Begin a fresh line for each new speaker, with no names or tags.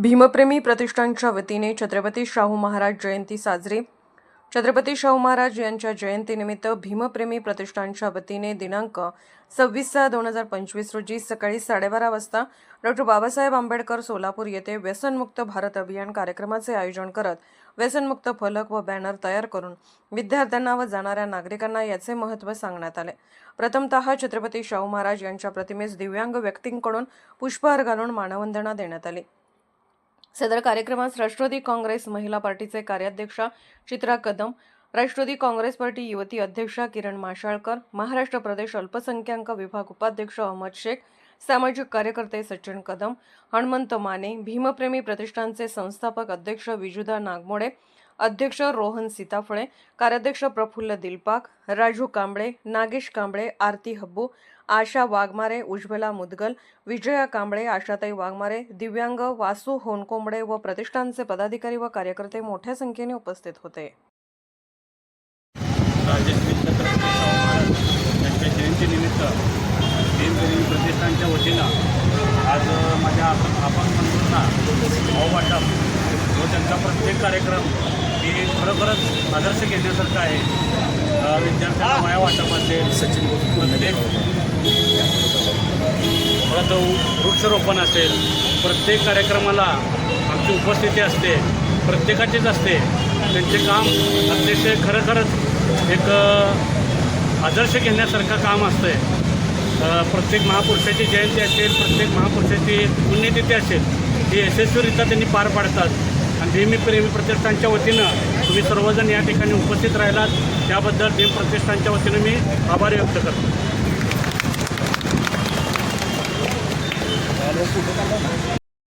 भीमप्रेमी प्रतिष्ठानच्या वतीने छत्रपती शाहू महाराज जयंती साजरी. छत्रपती शाहू महाराज यांच्या जयंतीनिमित्त भीमप्रेमी प्रतिष्ठानच्या वतीने दिनांक सव्वीस सहा दोन हजार पंचवीस रोजी सकाळी साडेबारा वाजता डॉक्टर बाबासाहेब आंबेडकर सोलापूर येथे व्यसनमुक्त भारत अभियान कार्यक्रमाचे आयोजन करत व्यसनमुक्त फलक व बॅनर तयार करून विद्यार्थ्यांना व जाणाऱ्या नागरिकांना याचे महत्त्व सांगण्यात आले. प्रथमतः छत्रपती शाहू महाराज यांच्या प्रतिमेस दिव्यांग व्यक्तींकडून पुष्पहार घालून मानवंदना देण्यात आली. सदर कार्यक्रमास राष्ट्रवादी काँग्रेस महिला पार्टीचे कार्याध्यक्षा चित्रा कदम राष्ट्रवादी काँग्रेस पार्टी युवती अध्यक्षा किरण माशाळकर महाराष्ट्र प्रदेश अल्पसंख्याक विभाग उपाध्यक्ष अहमद शेख सामाजिक कार्यकर्ते सचिन कदम हनुमंत माने भीमप्रेमी प्रतिष्ठानचे संस्थापक अध्यक्ष विजुधा नागमोडे अध्यक्ष रोहन सीताफळे कार्याध्यक्ष प्रफुल्ल दिलपाक राजू कांबळे नागेश कांबळे आरती हब्बू आशा वाघमारे उज्ज्वला मुदगल विजया कांबळे आशाताई वाघमारे दिव्यांग वासू होनकोंबडे व प्रतिष्ठानचे पदाधिकारी व कार्यकर्ते मोठ्या संख्येने उपस्थित होते.
प्रतिष्ठानच्या वतीनं आज माझ्या आपण बंधूंना भाव वाटप व त्यांचा प्रत्येक कार्यक्रम खरोखरच आदर्श घेण्यासारखं आहे. विद्यार्थ्यांना वया वाटप असेल सचिन परत वृक्षरोपण असेल प्रत्येक कार्यक्रमाला आमची उपस्थिती असते प्रत्येकाचीच असते. त्यांचे काम अतिशय खरं खरंच एक आदर्श घेण्यासारखं काम असतं आहे प्रत्येक महापुरुषाची जयंती असेल प्रत्येक महापुरुषाची पुण्यतिथी असेल ती यशस्वीरित्या त्यांनी पार पाडतात. आणि भीमी प्रेमी प्रतिष्ठानच्या वतीनं तुम्ही सर्वजण या ठिकाणी उपस्थित राहिलात. त्याबद्दल देव प्रतिष्ठानच्या वतीनं मी आभार व्यक्त करतो.